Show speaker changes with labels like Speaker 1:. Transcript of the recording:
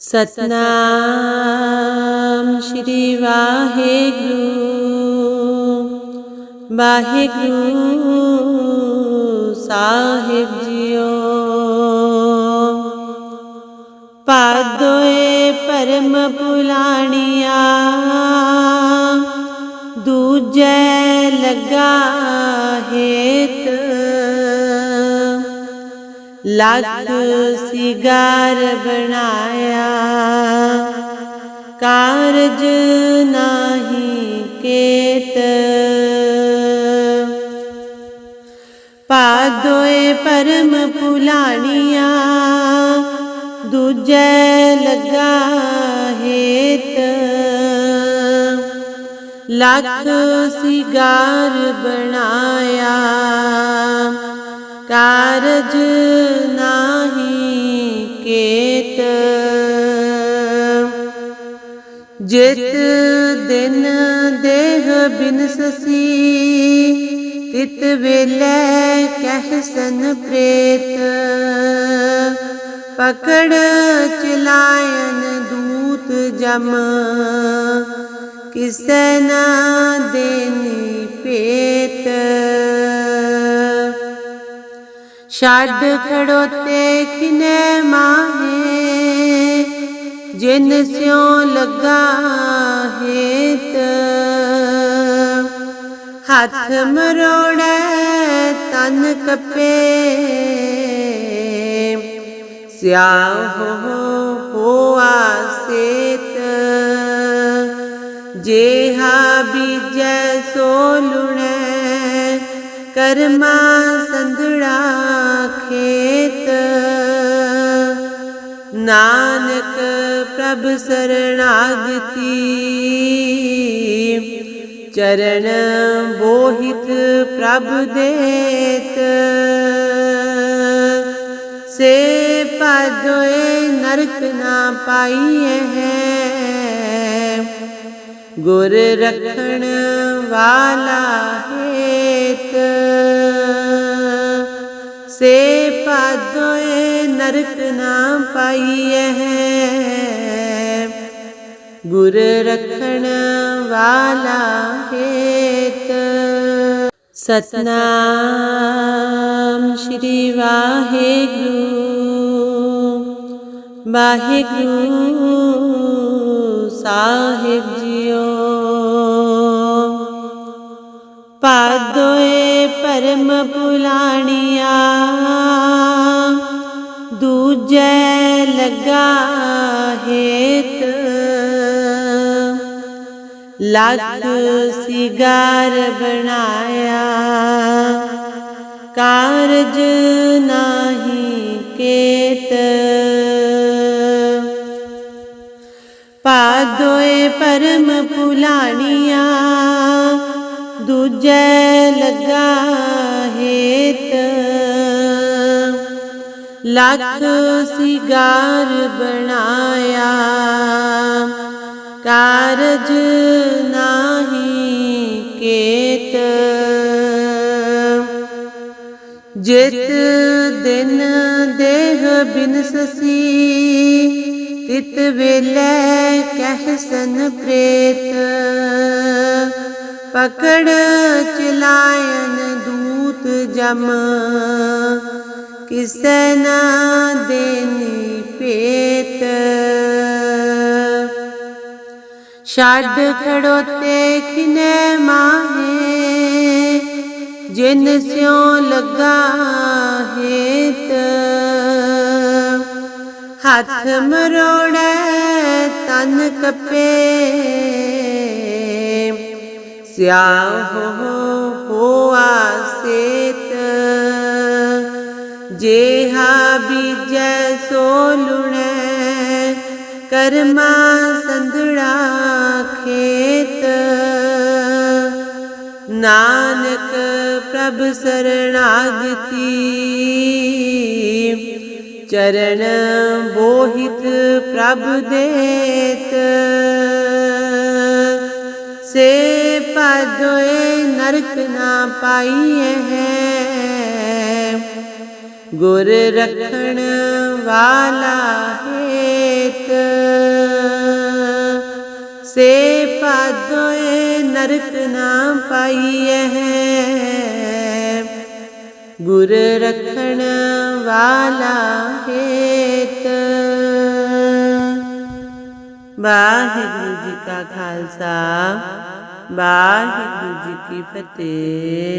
Speaker 1: ਸਤਨਾਮ ਸ਼੍ਰੀ ਵਾਹਿਗੁਰੂ। ਵਾਹਿਗੁਰੂ ਸਾਹਿਬ ਜੀਓ। ਪਾਦੋਏ ਪਰਮ ਪੁਲਾਣੀਆ ਦੂਜੈ ਲਗਾ ਹੇਤ। ਲੱਖ ਸਿਗਾਰ ਬਣਾਇਆ ਕਾਰਜ ਨਾਹੀ ਕੇਤ। ਪਾਦੋਏ ਪਰਮ ਪੁਲਾਣੀਆਂ, ਦੂਜੈ ਲਗਾ ਹੇਤ। ਲੱਖ ਸਿਗਾਰ ਬਣਾਇਆ, ਕਾਰਜ ਨਾਹੀ ਕੇਤ। ਜਿਤ ਦਿਨ ਦੇਹ ਬਿਨਸਸੀ ਤਿਤ ਵੇਲੇ ਕਹਿ ਪ੍ਰੇਤ। ਪਕੜ ਚਲਾਇਨ ਦੂਤ ਜਮ, ਕਿਸੈ ਨਾ ਦੇਨੀ ਪੇਤ ਛੱਡ ਖੜੋਤੇ ਖਿਨੇ ਮਾਹੇ ਜਿਨ ਸਿਉ ਲੱਗਾ ਹੇਤ, ਹੱਥ ਮਰੋੜੈ ਤਨ ਕਪੇ। ਸਿਆਹੋ ਹੋਆ ਸੇਤ, ਜੇਹਾ ਬੀਜੈ ਸੋ ਲੁਣੈ, ਕਰਮਾ ਸੰਧੜਾ ਖੇਤ। ਨਾਨਕ ਪ੍ਰਭ ਸਰਣਾਗਤੀ। ਚਰਨ ਬੋਹਿਤ ਪ੍ਰਭ ਦੇਤ। ਸੇ ਪਦੋਏ ਨਰਕ ਨਾ ਪਾਈਐ ਹੈ। ਗੁਰ ਰਖਣ ਵਾਲਾ ਹੈ। ਨਰਕ ਨਾ ਪਾਈਐ। ਹੈ ਗੁਰ ਰਖਣ ਵਾਲਾ ਹੇਤ। ਸਤਨਾਮ ਸ਼੍ਰੀ ਵਾਹਿਗੁਰੂ। ਵਾਹਿਗੁਰੂ ਸਾਹਿਬ ਜੀਓ। ਪਾਦੋਏ ਪਰਮ ਪੁਲਾਣੀਆ ਦੂਜੈ ਲਗਾ ਹੇਤ। ਲੱਖ ਸਿਗਾਰ ਬਣਾਇਆ, ਕਾਰਜ ਨਾਹੀ ਕੇਤ। ਪਾਦੋਏ ਪਰਮ ਪੁਲਾਣੀਆਂ, ਦੂਜੈ ਲਗਾ ਹੇਤ। ਲੱਖ ਸਿਗਾਰ ਬਣਾਇਆ। ਕਾਰਜ ਨਾਹੀ ਕੇਤ। ਜਿਤ ਦਿਨ ਦੇਹ ਬਿਨਸਸੀ ਤਿਤ ਵੇਲੇ ਕਹਿ ਸਨ ਪ੍ਰੇਤ। ਪਕੜ ਚਲਾਇਨ ਦੂਤ ਜਮ ਕਿਸੈ ਨਾ ਦੇਨੀ ਪੇਤ ਛੱਡ ਖੜੋਤੇ ਖਿਨੇ ਮਾਹੇ, ਜਿਨ ਸਿਉ ਲੱਗਾ ਹੇਤ। ਹੱਥ ਮਰੋੜੈ ਤਨ ਕਪੇ ਸਿਆ ਹੋਆ ਜੇਹਾ ਬੀਜੈ ਸੋ ਲੁਣੈ ਕਰਮਾ ਸੰਧੜਾ ਖੇਤ। ਨਾਨਕ ਪ੍ਰਭ ਸਰਣਾਗਤੀ, ਚਰਨ ਬੋਹਿਤ ਪ੍ਰਭ ਦੇਤ। ਸੇ ਪਦੋਏ ਨਰਕ ਨਾ ਪਾਈਐ ਹੈ ਗੁਰ ਰਖਣ ਵਾਲਾ ਹੇਤ। ਸੇ ਪਾਦੋਏ ਨਰਕ ਨਾ ਪਾਈਐ ਗੁਰ ਰਖਣ ਵਾਲਾ ਹੇਤ। ਵਾਹਿਗੁਰੂ ਜੀ ਕਾ ਖਾਲਸਾ, ਵਾਹਿਗੁਰੂ ਜੀ ਕੀ ਫਤਿਹ।